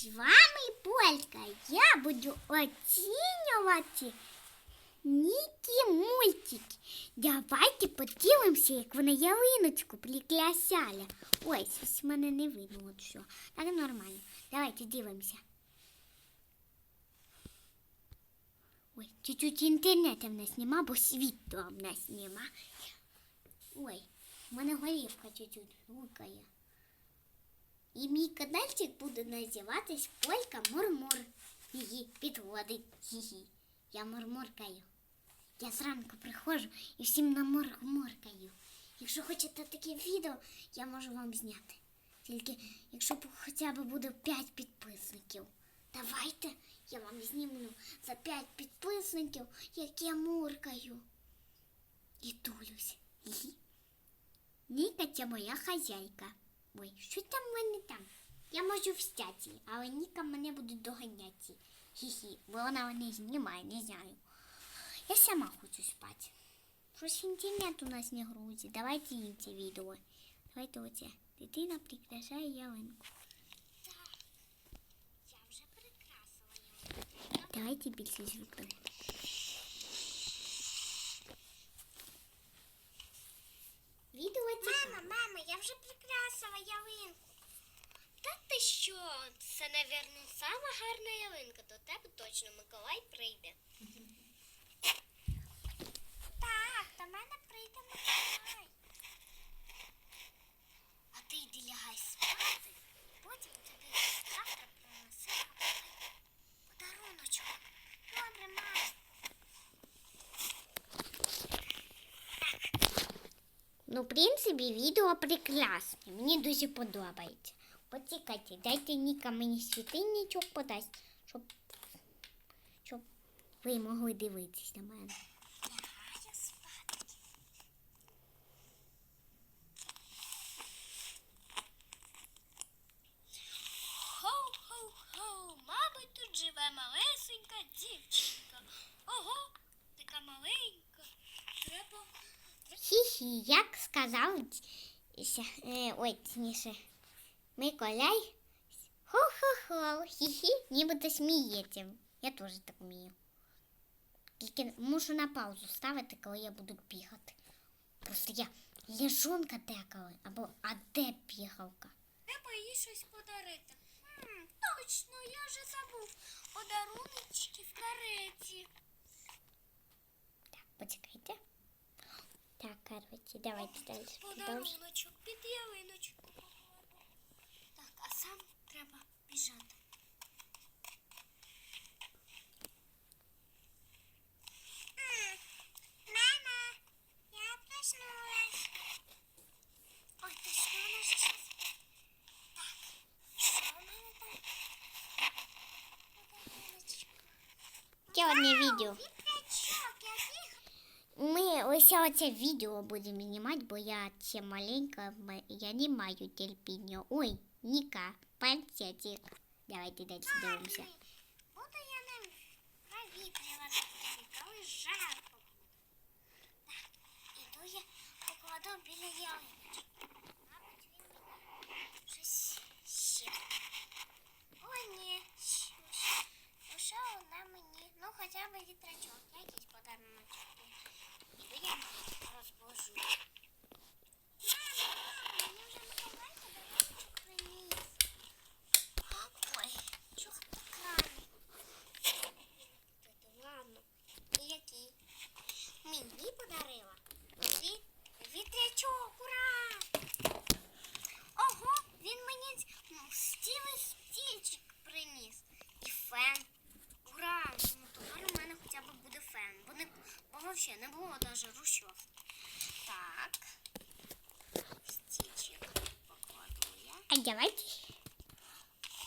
з вами Полька. Я буду оцінювати Нікі мультики. Давайте подивимося, як вона ялиночку прикрасяла. Ой, щось мене не видно от що. Так нормально. Давайте дивимося. Ой, чуть-чуть інтернету в нас нема, бо світла в нас нема. Ой, в мене голівка чуть-чуть гукає. І мій каналчик буде називатись Полька Мурмур. Її підводить. Хі-хі. Я мурмуркаю. Я зранку приходжу і всім намурмуркаю. Якщо хочете таке відео, я можу вам зняти. Тільки якщо хоча б буде 5 підписників. Давайте я вам зніму за 5 підписників, як я муркаю. І тулюсь. Хі-хі. Моя хазяйка. Ой, що там в мене там? Я можу встати, але Ніка мене буде доганяти. Хі-хі, бо вона мене знімає, не знаю. Я сама хочу спати. Щось інтернет у нас не грузить. Давайте інше відео. Давайте оце. Дитина прикрашає ялинку. Давайте більше звуку. Я вже прикрасила ялинку. Та ти що? Це, навірно, сама гарна ялинка. До тебе точно Миколай прийде. Так, до мене прийде Миколай. Ну, в принципі, відео прекрасне. Мені дуже подобається. Почекайте, дайте Ніка мені світильничок подасть, щоб, щоб ви могли дивитися на мене. Хоу-хоу-хоу, мабуть, тут живе малесенька дівчинка. Ого, така маленька. Хі-хі, як сказав е, ой, точніше, Миколай. Хо-хо-хо, хі-хі, нібито сміється. Я теж так вмію. Тільки мушу на паузу ставити, коли я буду бігати. Просто я лежонка деколи, або а де бігалка? Треба їй щось подарити. М, точно, я вже забув. Подаруночки в кареті. Так, почекайте. Так, короче, давайте далі. продовжимо. Подаруночок під ялиночку покладу. Так, а сам треба біжати. Мама, я проснулась. Ой, ти що вона ж щас? Так, що у мене там? Подаруночок. Ще одне відео. Вітрячок, який Ми ось оце відео будемо знімати, бо я ще маленька, м- я не маю терпіння. Ой, Ніка, панцетик. Давайте далі дивимося. Буду я ним провітрювати, коли жарко буде. Так, іду я покладу біля ялиночки. Мабуть, він мені щось ще. О, ні, щось. Ушов на мені. Ну, хоча б вітрачок, якийсь подарунок. again. Давайте.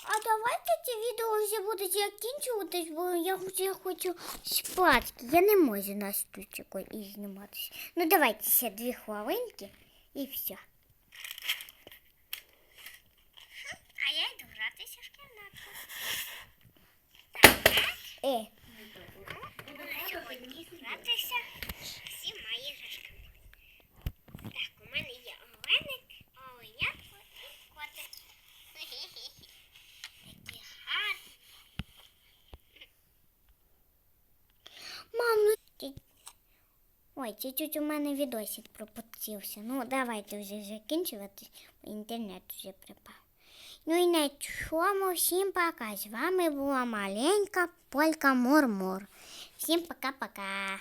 А давайте це відео вже буде закінчуватись, бо я вже хочу спати. Я не можу на стульчику і зніматися. Ну давайте ще дві хвилинки і все. А я йду гратися в кімнатку. Так, Е, сьогодні гратися всіма іграшками. Так, Ой, чуть-чуть у мене відосик пропустився. Ну, давайте вже закінчувати, інтернет вже припав. Ну і на чому всім пока. З вами була маленька Полька Мурмур. Всім пока-пока.